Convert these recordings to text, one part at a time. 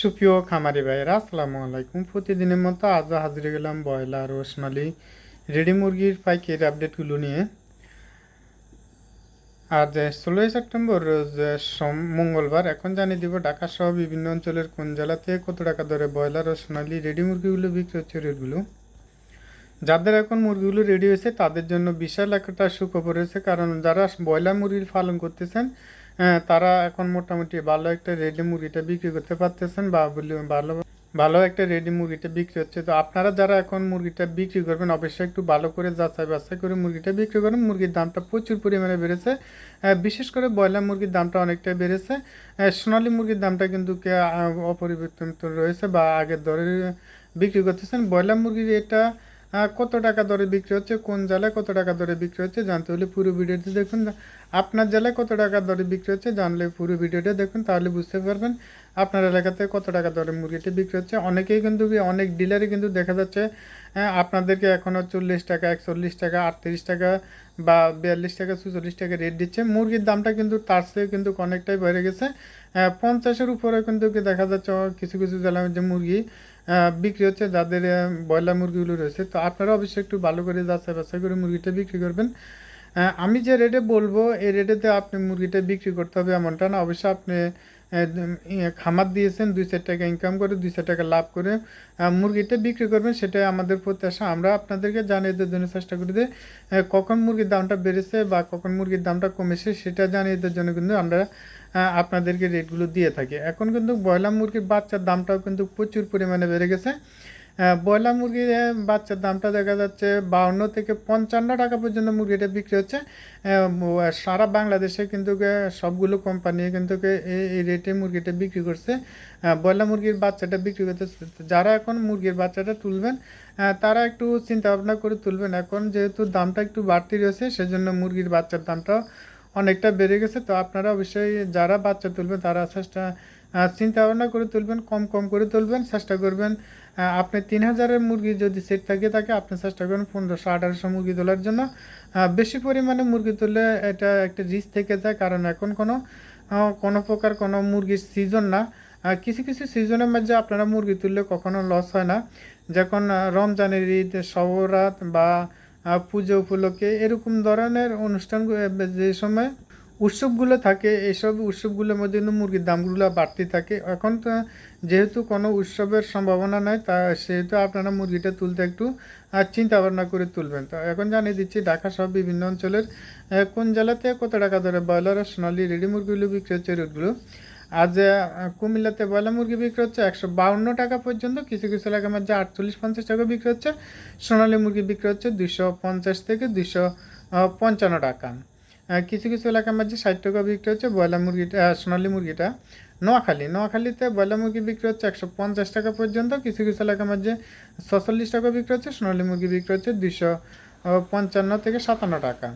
সুপ্রিয় খামারি ভাইয়েরা, আসসালামু আলাইকুম। প্রতিদিনের মতো আজও হাজির গেলাম ব্রয়লার ও রেডি মুরগির পাইকের আপডেটগুলো নিয়ে। আজ ষোলোই সেপ্টেম্বর মঙ্গলবার। এখন জানিয়ে দিব ঢাকা সহ বিভিন্ন অঞ্চলের কোন জেলাতে কত টাকা দরে ব্রয়লার ও রেডি মুরগিগুলো বিক্রি হচ্ছে রেটগুলো? যাদের এখন মুরগিগুলো রেডি হয়েছে, তাদের জন্য বিশাল একটা সুখবর হয়েছে কারণ যারা ব্রয়লার মুরগির পালন করতেছেন আহ, তারা এখন মোটামুটি ভালো একটা রেডি মুরগিটা বিক্রি করতে পারতেছেন বা ভালো ভালো একটা রেডি মুরগিটা বিক্রি হচ্ছে। তো আপনারা যারা এখন মুরগিটা বিক্রি করবেন অবশ্যই একটু ভালো করে যাচাই বাছাই করে মুরগিটা বিক্রি করেন। মুরগির দামটা প্রচুর পরিমাণে বেড়েছে। বিশেষ করে ব্রয়লার মুরগির দামটা অনেকটাই বেড়েছে। সোনালি মুরগির দামটা কিন্তু অপরিবর্তিত রয়েছে বা আগের দরে বিক্রি করতেছেন। ব্রয়লার মুরগির এটা কত টাকা দরে বিক্রি হচ্ছে কোন জেলায় কত টাকা দরে বিক্রি হচ্ছে জানতে হলে পুরো ভিডিওটি দেখুন। আপনার জেলায় কত টাকা দরে বিক্রি হচ্ছে জানলে পুরো ভিডিওটা দেখুন তাহলে বুঝতে পারবেন আপনার এলাকাতে কত টাকা দরে মুরগিটি বিক্রি হচ্ছে। অনেকেই কিন্তু অনেক ডিলারই কিন্তু দেখা যাচ্ছে হ্যাঁ, আপনাদেরকে এখনও চল্লিশ টাকা একচল্লিশ টাকা আটত্রিশ টাকা বা বিয়াল্লিশ টাকা চুচল্লিশ টাকা রেট দিচ্ছে। মুরগির দামটা কিন্তু তার চেয়ে কিন্তু অনেকটাই বেড়ে গেছে। আহ, পঞ্চাশের উপরে কিন্তু দেখা যাচ্ছে কিছু কিছু জেলার যে মুরগি বিক্রি হচ্ছে যাদের ব্রয়লার মুরগিগুলো রয়েছে। তো আপনারা অবশ্যই একটু ভালো করে যাচাই বাছাই করে মুরগিটা বিক্রি করবেন। আমি যে রেটে বলব এই রেটেতে আপনি মুরগিটা বিক্রি করতে হবে এমনটা না। অবশ্যই আপনি ইয়ে, খামার দিয়েছেন দুই চার টাকা ইনকাম করে দুই চার টাকা লাভ করে মুরগিটা বিক্রি করবেন সেটাই আমাদের প্রত্যাশা। আমরা আপনাদেরকে জানিয়ে দেওয়ার জন্য চেষ্টা করি যে কখন মুরগির দামটা বেড়েছে বা কখন মুরগির দামটা কমেছে সেটা জানিয়ে দেওয়ার জন্য কিন্তু আমরা আপনাদেরকে রেটগুলো দিয়ে থাকে। এখন কিন্তু ব্রয়লার মুরগির বাচ্চার দামটাও কিন্তু প্রচুর পরিমাণে বেড়ে গেছে। আহ, ব্রয়লার মুরগির বাচ্চার দামটা দেখা যাচ্ছে বাউন্ন থেকে পঞ্চান্ন টাকা পর্যন্ত মুরগিটা বিক্রি হচ্ছে। সারা বাংলাদেশে কিন্তু সবগুলো কোম্পানি কিন্তু এই রেটে মুরগিটা বিক্রি করছে। ব্রয়লার মুরগির বাচ্চাটা বিক্রি করতে যারা এখন মুরগির বাচ্চাটা তুলবেন তারা একটু চিন্তা ভাবনা করে তুলবেন। এখন যেহেতু দামটা একটু বাড়তি রয়েছে সেজন্য মুরগির বাচ্চার দামটাও অনেকটা বেড়ে গেছে। তো আপনারা অবশ্যই যারা বাচ্চা তুলবেন, তারা চেষ্টা চিন্তা ভাবনা করে তুলবেন, কম কম করে তুলবেন, চেষ্টা করবেন। আপনি তিন হাজারের মুরগি যদি সেট থাকে থাকে আপনি চেষ্টা করবেন পনেরোশো, আঠারোশো মুরগি তোলার জন্য। বেশি পরিমাণে মুরগি তুললে এটা একটা রিস্ক থেকে যায়, কারণ এখন কোনো কোনো প্রকার কোনো মুরগির সিজন না। কিছু কিছু সিজনের মধ্যে আপনারা মুরগি তুললে কখনো লস হয় না। যখন রমজানের ঈদ, সবরাত বা পুজো উপলক্ষে এরকম ধরনের অনুষ্ঠান যে সময় উৎসবগুলো থাকে এইসব উৎসবগুলোর মধ্যে কিন্তু মুরগির দামগুলো বাড়তি থাকে। এখন তো যেহেতু কোনো উৎসবের সম্ভাবনা নাই তা সেহেতু আপনারা মুরগিটা তুলতে একটু আহ, চিন্তা ভাবনা করে তুলবেন। তো এখন জানিয়ে দিচ্ছি ঢাকা সহ বিভিন্ন অঞ্চলের কোন জেলাতে কত টাকা ধরে ব্রয়লার সোনালি রেডি মুরগিগুলো বিক্রি হচ্ছে রেটগুলো আজ কুমিল্লাতে ব্রয়লার মুরগি বিক্রি হচ্ছে একশো বাউন্ন টাকা পর্যন্ত, কিছু কিছু এলাকার মধ্যে আটচল্লিশ পঞ্চাশ টাকা বিক্রি হচ্ছে। সোনালি মুরগি বিক্রি হচ্ছে দুশো পঞ্চাশ থেকে দুশো পঞ্চান্ন টাকা। কিছু কিছু এলাকার মধ্যে ষাট টাকা বিক্রি হচ্ছে ব্রয়লার মুরগিটা সোনালী মুরগিটা। নোয়াখালী, নোয়াখালীতে ব্রয়লার মুরগি বিক্রি হচ্ছে একশো পঞ্চাশ টাকা পর্যন্ত, কিছু কিছু এলাকার মধ্যে ছচল্লিশ টাকা বিক্রি হচ্ছে, সোনালী মুরগি বিক্রি হচ্ছে দুশো পঞ্চান্ন থেকে সাতান্ন টাকা।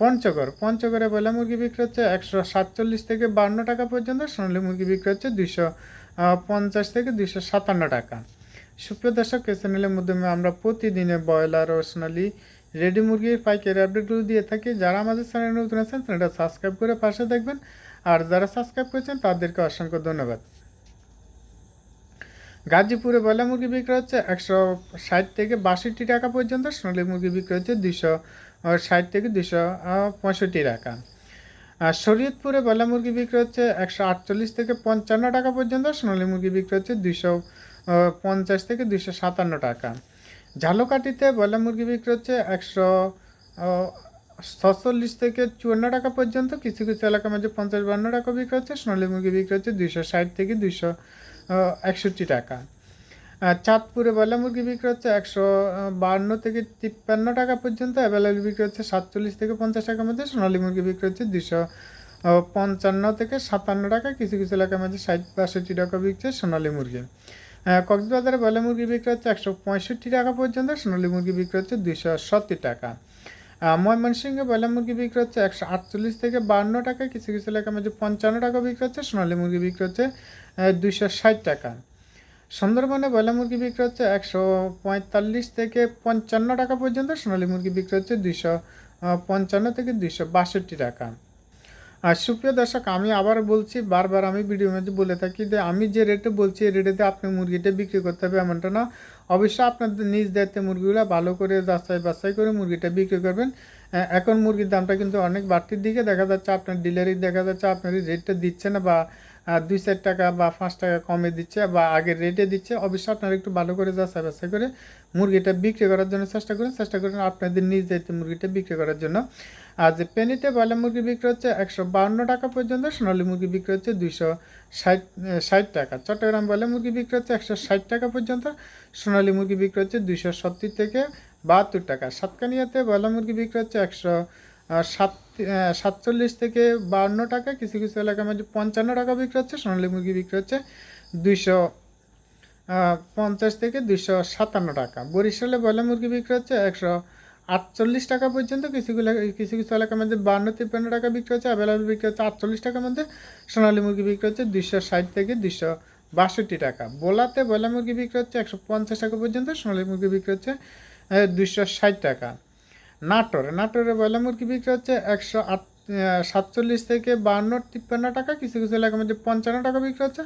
পঞ্চগড়। পঞ্চগড়ে ব্রয়লার মুরগি বিক্রি হচ্ছে একশো সাতচল্লিশ থেকে বান্ন টাকা পর্যন্ত, সোনালী মুরগি বিক্রি হচ্ছে দুশো পঞ্চাশ থেকে দুশো সাতান্ন টাকা। সুপ্রিয় দর্শক, এই চ্যানেলের মাধ্যমে আমরা প্রতিদিনে ব্রয়লার ও সোনালি রেডি মুরগির পাইকারি আপডেটগুলো দিয়ে থাকি। যারা আমাদের চ্যানেলে নতুন আছেন, চ্যানেলটা সাবস্ক্রাইব করে পাশে দেখবেন। আর যারা সাবস্ক্রাইব করেছেন, তাদেরকে অসংখ্য ধন্যবাদ। গাজীপুরে ব্রয়লার মুরগি বিক্রি হচ্ছে একশো ষাট থেকে বাষট্টি টাকা পর্যন্ত, সোনালি মুরগি বিক্রি হচ্ছে দুশো ষাট থেকে দুশো পঁয়ষট্টি টাকা। আর শরীয়তপুরে ব্রয়লার মুরগি বিক্রি হচ্ছে একশো আটচল্লিশ থেকে পঞ্চান্ন টাকা পর্যন্ত, সোনালী মুরগি বিক্রি হচ্ছে দুশো পঞ্চাশ থেকে দুশো সাতান্ন টাকা। ঝালকাঠিতে ব্রয়লার মুরগি বিক্রি হচ্ছে একশো ছচল্লিশ থেকে চুয়ান্ন টাকা পর্যন্ত, কিছু কিছু এলাকার মধ্যে পঞ্চাশ বান্ন টাকা বিক্রি হচ্ছে, সোনালী মুরগি বিক্রি হচ্ছে দুশো ষাট থেকে দুশো একষট্টি টাকা। চাঁদপুরে ব্রয়লার মুরগি বিক্রি হচ্ছে একশো বান্ন থেকে তিপ্পান্ন টাকা পর্যন্ত। অ্যাভেলেবল বিক্রি হচ্ছে সাতচল্লিশ থেকে পঞ্চাশ টাকার মধ্যে। সোনালী মুরগি বিক্রি হচ্ছে দুশো পঞ্চান্ন থেকে সাতান্ন টাকা। কিছু কিছু এলাকার মধ্যে ষাট, বাষট্টি টাকা বিকছে সোনালী মুরগি। কক্সবাজারে ব্রয়লার মুরগি বিক্রি হচ্ছে একশো পঁয়ষট্টি টাকা পর্যন্ত। সোনালী মুরগি বিক্রি হচ্ছে দুশো সত্তর টাকা। ময়মনসিংহে ব্রয়লার মুরগি বিক্রি হচ্ছে একশো আটচল্লিশ থেকে বান্ন টাকা। কিছু কিছু এলাকার মধ্যে পঞ্চান্ন টাকা বিক্রি হচ্ছে। সোনালী মুরগি বিক্রি হচ্ছে দুশো ষাট টাকা। সুন্দরবনে ব্রয়লার মুরগি বিক্রি হচ্ছে একশো পঁয়তাল্লিশ থেকে পঞ্চান্ন টাকা পর্যন্ত, সোনালী মুরগি বিক্রি হচ্ছে দুশো পঞ্চান্ন থেকে দুশো বাষট্টি টাকা। আর সুপ্রিয় দর্শক, আমি আবার বলছি, বারবার আমি ভিডিওর মধ্যে বলে থাকি যে আমি যে রেটে বলছি, এই রেটেতে আপনি মুরগিটা বিক্রি করতে হবে এমনটা না। অবশ্যই আপনাদের নিজ দায়িত্বে মুরগিগুলো ভালো করে যাচাই বাছাই করে মুরগিটা বিক্রি করবেন। এখন মুরগির দামটা কিন্তু অনেক বাড়তির দিকে দেখা যাচ্ছে, আপনার ডিলারি দেখা যাচ্ছে আপনার রেটটা দিচ্ছে না বা দুই চার টাকা বা পাঁচ টাকা কমে দিচ্ছে বা আগের রেটে দিচ্ছে, অবশ্যই আপনারা একটু ভালো করে যাচাই বাছাই করে মুরগিটা বিক্রি করার জন্য চেষ্টা করুন। চেষ্টা করুন আপনাদের নিজ দায়িত্বে মুরগিটা বিক্রি করার জন্য। আর যে পেনিতে ব্রয়লার মুরগি বিক্রি হচ্ছে একশো টাকা পর্যন্ত, সোনালী মুরগি বিক্রি হচ্ছে দুইশো ষাট ষাট টাকা। চট্টগ্রাম ব্রয়লার মুরগি বিক্রি হচ্ছে একশো ষাট টাকা পর্যন্ত, সোনালী মুরগি বিক্রি হচ্ছে দুইশো সত্তর থেকে বাহাত্তর টাকা। সাতকানিয়াতে ব্রয়লার মুরগি বিক্রি হচ্ছে একশো সাত সাতচল্লিশ থেকে বাউন্ন টাকা, কিছু কিছু এলাকার মধ্যে পঞ্চান্ন টাকা বিক্রি হচ্ছে, সোনালী মুরগি বিক্রি হচ্ছে দুইশো পঞ্চাশ থেকে দুইশো সাতান্ন টাকা। বরিশালে ব্রয়লার মুরগি বিক্রি হচ্ছে একশো আটচল্লিশ টাকা পর্যন্ত কিছুগুলো কিছু কিছু এলাকার মধ্যে বান্ন, তিপ্পান্ন টাকা বিক্রি হচ্ছে অ্যাভেলেবল বিক্রি হচ্ছে আটচল্লিশ টাকার মধ্যে, সোনালী মুরগি বিক্রি হচ্ছে দুইশো ষাট থেকে দুইশো বাষট্টি টাকা। বোলাতে ব্রয়লার মুরগি বিক্রি হচ্ছে একশো পঞ্চাশ টাকা পর্যন্ত, সোনালী মুরগি বিক্রি হচ্ছে দুইশো ষাট টাকা। নাটোরে। নাটোরে ব্রয়লার মুরগি বিক্রি হচ্ছে একশো আট সাতচল্লিশ থেকে বান্ন, তিপ্পান্ন টাকা। কিছু কিছু এলাকার মধ্যে পঞ্চান্ন টাকা বিক্রি হচ্ছে।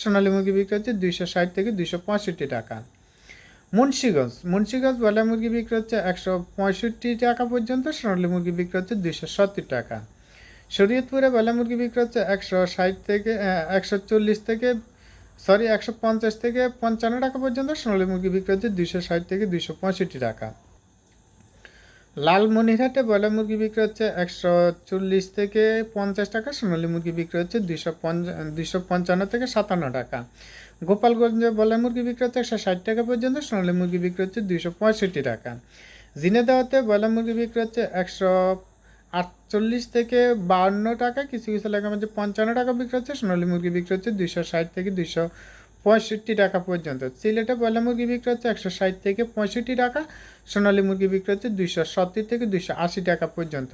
সোনালী মুরগি বিক্রি হচ্ছে দুইশো ষাট থেকে দুইশো পঁয়ষট্টি টাকা। মুন্সিগঞ্জ। মুন্সিগঞ্জ ব্রয়লার মুরগি বিক্রি হচ্ছে একশো পঁয়ষট্টি টাকা পর্যন্ত। সোনালী মুরগি বিক্রি হচ্ছে দুইশো সত্তর টাকা। শরীয়তপুরে ব্রয়লার মুরগি বিক্রি হচ্ছে একশো ষাট থেকে একশো চল্লিশ থেকে সরি একশো পঞ্চাশ থেকে পঞ্চান্ন টাকা পর্যন্ত। সোনালী মুরগি বিক্রি হচ্ছে দুইশো ষাট থেকে দুইশো পঁয়ষট্টি টাকা। লালমনিরহাটে ব্রয়লার মুরগি বিক্রি হচ্ছে একশো চল্লিশ থেকে পঞ্চাশ টাকা, সোনালী মুরগি বিক্রি হচ্ছে দুইশো দুইশো পঞ্চান্ন থেকে সাতান্ন টাকা। গোপালগঞ্জে ব্রয়লার মুরগি বিক্রি হচ্ছে একশো ষাট টাকা পর্যন্ত, সোনালী মুরগি বিক্রি হচ্ছে দুইশো পঁয়ষট্টি টাকা। জিনেদাওয়াতে ব্রয়লার মুরগি বিক্রি হচ্ছে একশো আটচল্লিশ থেকে বাহান্ন টাকা, কিছু কিছু এলাকার মধ্যে পঞ্চান্ন টাকা বিক্রি হচ্ছে, সোনালী মুরগি বিক্রি হচ্ছে দুইশো ষাট থেকে দুইশো পঁয়ষট্টি টাকা পর্যন্ত। সিলেটে ব্রয়লার মুরগি বিক্রি হচ্ছে একশো ষাট থেকে পঁয়ষট্টি টাকা, সোনালী মুরগি বিক্রি হচ্ছে দুইশো সত্তর থেকে দুইশো আশি টাকা পর্যন্ত।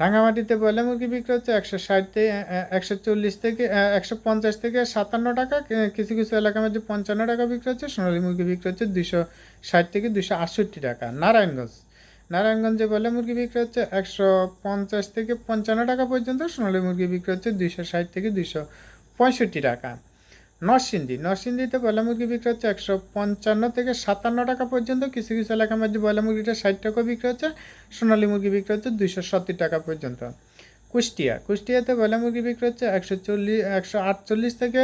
রাঙামাটিতে ব্রয়লার মুরগি বিক্রি হচ্ছে একশো ষাট থেকে একশো চল্লিশ থেকে একশো পঞ্চাশ থেকে সাতান্ন টাকা কিছু কিছু এলাকার মধ্যে পঞ্চান্ন টাকা বিক্রি হচ্ছে, সোনালী মুরগি বিক্রি হচ্ছে দুইশো ষাট থেকে দুইশো আটষট্টি টাকা। নারায়ণগঞ্জ। নারায়ণগঞ্জে ব্রয়লার মুরগি বিক্রি হচ্ছে একশো পঞ্চাশ থেকে পঞ্চান্ন টাকা পর্যন্ত, সোনালী মুরগি বিক্রি হচ্ছে দুইশো ষাট থেকে দুইশো পঁয়ষট্টি টাকা। নরসিংদী। নরসিংদীতে ব্রয়লার মুরগি বিক্রি হচ্ছে একশো পঞ্চান্ন থেকে সাতান্ন টাকা পর্যন্ত। কিছু কিছু এলাকার মধ্যে ব্রয়লার মুরগিটা ষাট টাকা বিক্রি হচ্ছে, সোনালী মুরগি বিক্রি হচ্ছে দুইশো সত্তর টাকা পর্যন্ত। কুষ্টিয়া। কুষ্টিয়াতে ব্রয়লার মুরগি বিক্রি হচ্ছে একশো চল্লিশ, একশো আটচল্লিশ থেকে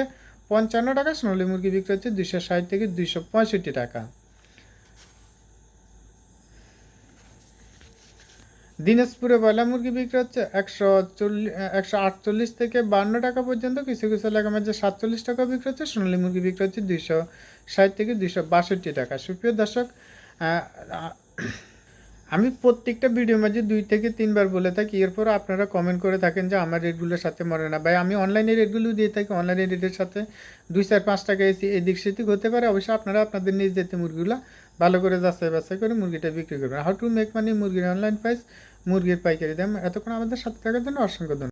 পঞ্চান্ন টাকা, সোনালী মুরগি বিক্রি হচ্ছে দুইশো ষাট থেকে দুইশো পঁয়ষট্টি টাকা। দিনাজপুরে ব্রয়লার মুরগি বিক্রি হচ্ছে একশো চল্লিশ একশো আটচল্লিশ থেকে বান্ন টাকা পর্যন্ত। কিছু কিছু এলাকার মধ্যে সাতচল্লিশ টাকা বিক্রি হচ্ছে, সোনালী মুরগি বিক্রি হচ্ছে দুইশো ষাট থেকে দুইশো বাষট্টি টাকা। সুপ্রিয় দর্শক আমি প্রত্যেকটা ভিডিও মাঝে দুই থেকে তিনবার বলে থাকি, এরপর আপনারা কমেন্ট করে থাকেন যে আমার রেটগুলোর সাথে মরে না। ভাই, আমি অনলাইনে রেটগুলো দিয়ে থাকি অনলাইনে রেটের সাথে দুই চার পাঁচ টাকা এসি এদিক সেদিক হতে পারে। অবশ্যই আপনারা আপনাদের নিজ যেতে মুরগিগুলো ভালো করে যাচাই বাছাই করে মুরগিটা বিক্রি করবেন। হাউ টু মেক মানি মুরগির অনলাইন প্রাইস মুরগির পাইকারি দাম এতক্ষণ আমাদের সাথে থাকার জন্য অসংখ্য ধন্যবাদ।